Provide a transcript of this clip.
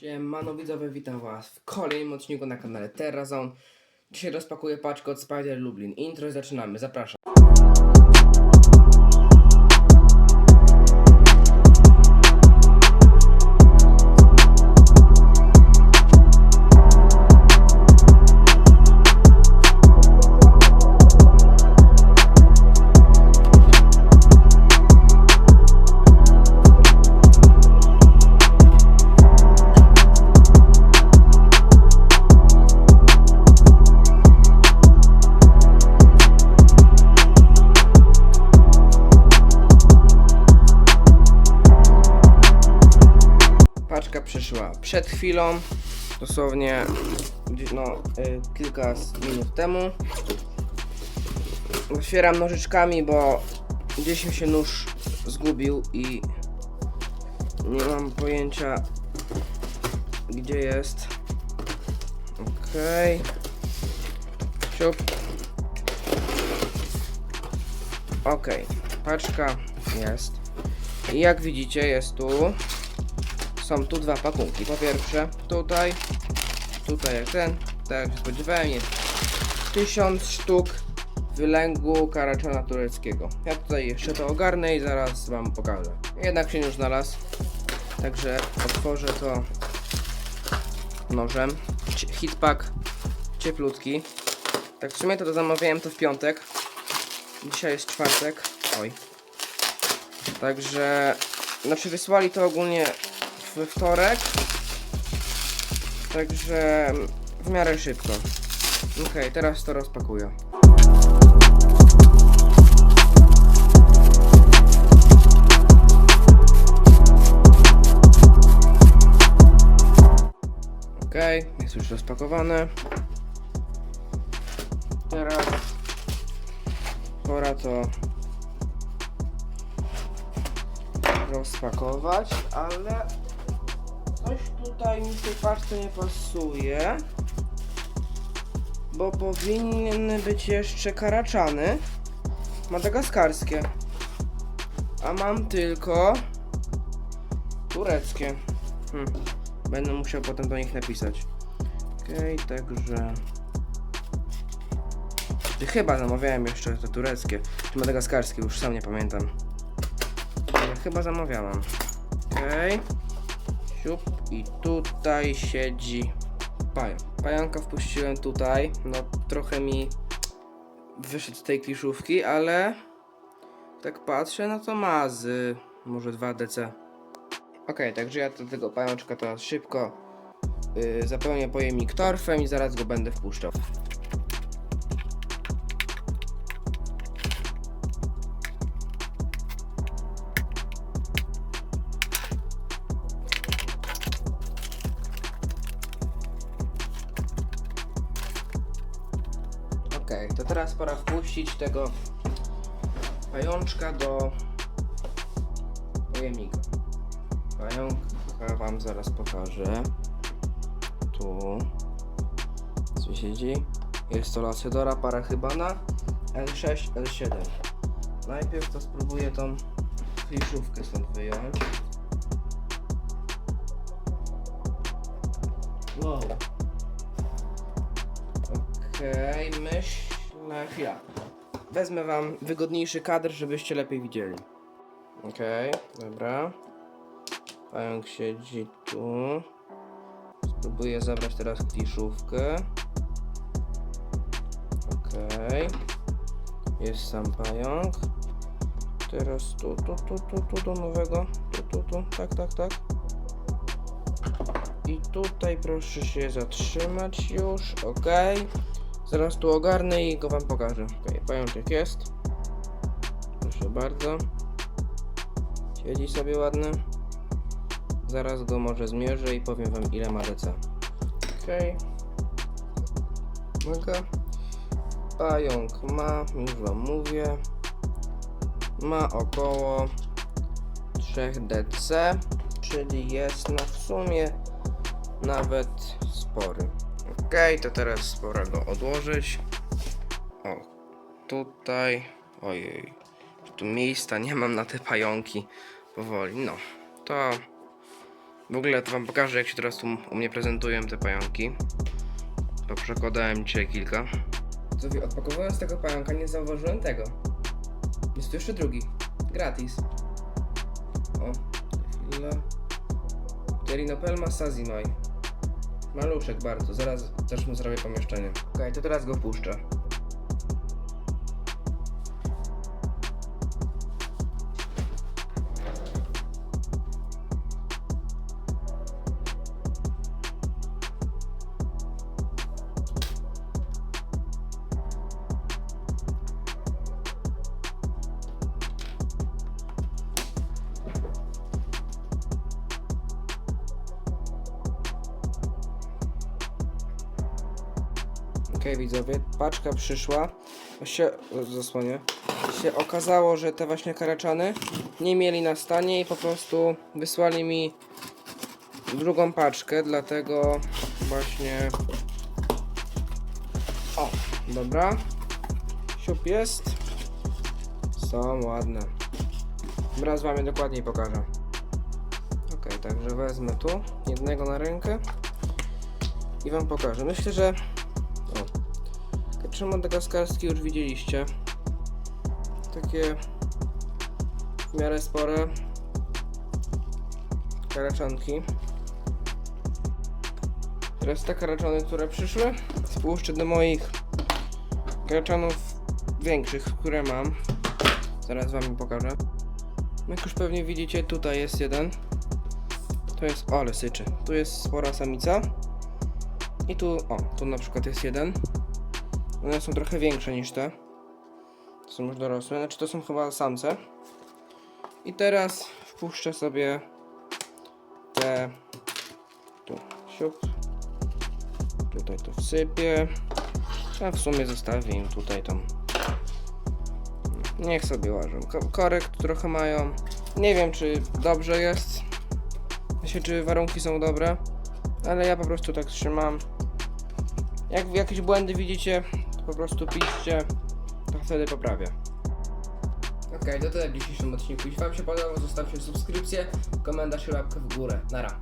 Siemano widzowie, witam was w kolejnym odcinku na kanale Terrazone. Dzisiaj rozpakuję paczkę od Spider Lublin. Intro i zaczynamy, zapraszam. Paczka przyszła przed chwilą, dosłownie no, y, kilka minut temu. Otwieram nożyczkami, bo gdzieś mi się nóż zgubił i nie mam pojęcia gdzie jest. Okej. Siup. Okej, paczka jest. I jak widzicie jest tu są tu dwa pakunki. Po pierwsze, tutaj, tutaj jak ten, tak jak się spodziewałem, jest 1000 sztuk wylęgu karaczana tureckiego. Ja tutaj jeszcze to ogarnę i zaraz wam pokażę. Jednak się już znalazł, także otworzę to nożem. Hitpack cieplutki. Tak w sumie to, to zamawiałem to w piątek. Dzisiaj jest czwartek. Oj. Także, znaczy wysłali to ogólnie we wtorek. Także w miarę szybko. Okej, teraz to rozpakuję. Okej, jest już rozpakowane. Teraz pora to rozpakować, ale coś tutaj mi w tej paczce nie pasuje. Bo powinny być jeszcze karaczany madagaskarskie. A mam tylko tureckie. Hm. Będę musiał potem do nich napisać. Okej, także. Czy Chyba zamawiałem jeszcze te tureckie, czy madagaskarskie, już sam nie pamiętam. Chyba zamawiałam. Okej. Siup i tutaj siedzi pająk. Pająka wpuściłem tutaj. No trochę mi wyszedł z tej kliszówki, ale tak patrzę, no to ma może 2 DC. Okej, także ja do tego pajączka teraz szybko yy, zapełnię pojemnik torfem i zaraz go będę wpuszczał. Okej, to teraz pora wpuścić tego pajączka do pojemnika. Pająka wam zaraz pokażę. Tu. Co siedzi? Jest to Lasedora Parachybana L6, L7. Najpierw to spróbuję tą kliszówkę stąd wyjąć. Wow. Okej, myślę. Chwila. Wezmę wam wygodniejszy kadr, żebyście lepiej widzieli. Okej, dobra. Pająk siedzi tu. Spróbuję zabrać teraz kliszówkę. Okej. Jest sam pająk. Teraz tu, tu, tu, tu, tu, do nowego. Tu, tu, tu. Tak, tak, tak. I tutaj proszę się zatrzymać już. Okej. Zaraz tu ogarnę i go wam pokażę. Okej, pajączek jest. Proszę bardzo. Siedzi sobie ładny. Zaraz go może zmierzę i powiem wam ile ma DC. Okej. Uwaga. Pająk ma, już wam mówię. Ma około 3 DC, czyli jest no w sumie nawet spory. Okej, to teraz pora go odłożyć. O, tutaj. Ojej. Tu miejsca nie mam na te pająki. Powoli. No, to W ogóle to wam pokażę jak się teraz tu u mnie prezentują te pająki. Bo przekładałem dzisiaj kilka. Co odpakowując tego pająka nie zauważyłem tego. Jest tu jeszcze drugi. Gratis. O, chwila. Pterinopelma sazimai. Maluszek bardzo, zaraz też mu zrobię pomieszczenie. Okej, to teraz go puszczę. Okej widzowie, paczka przyszła. Się, zasłonię. Się okazało, że te właśnie karaczany nie mieli na stanie i po prostu wysłali mi drugą paczkę, dlatego właśnie... O, dobra. Siup jest. Są ładne. Teraz wam je dokładniej pokażę. Okej, także wezmę tu jednego na rękę i wam pokażę. Myślę, że Kaczy madagaskarskie już widzieliście. Takie w miarę spore karaczanki. Teraz te karaczany, które przyszły, spójrzcie do moich karaczanów większych, które mam. Zaraz wam pokażę. Jak już pewnie widzicie, tutaj jest jeden. To jest, o ale syczy. Tu jest spora samica. I tu, o, tu na przykład jest jeden. One są trochę większe niż te. To są już dorosłe, znaczy to są chyba samce. I teraz wpuszczę sobie te tu siup. Tutaj to wsypię. A w sumie zostawię im tutaj tam. Niech sobie łażą. Ko- Korek trochę mają. Nie wiem czy dobrze jest. Myślę czy warunki są dobre. Ale ja po prostu tak trzymam. Jak jakieś błędy widzicie, po prostu piszcie, to wtedy poprawię. Okej, to tyle w dzisiejszym odcinku. Jeśli Wam się podobało, zostawcie subskrypcję, komentarz i łapkę w górę. Nara.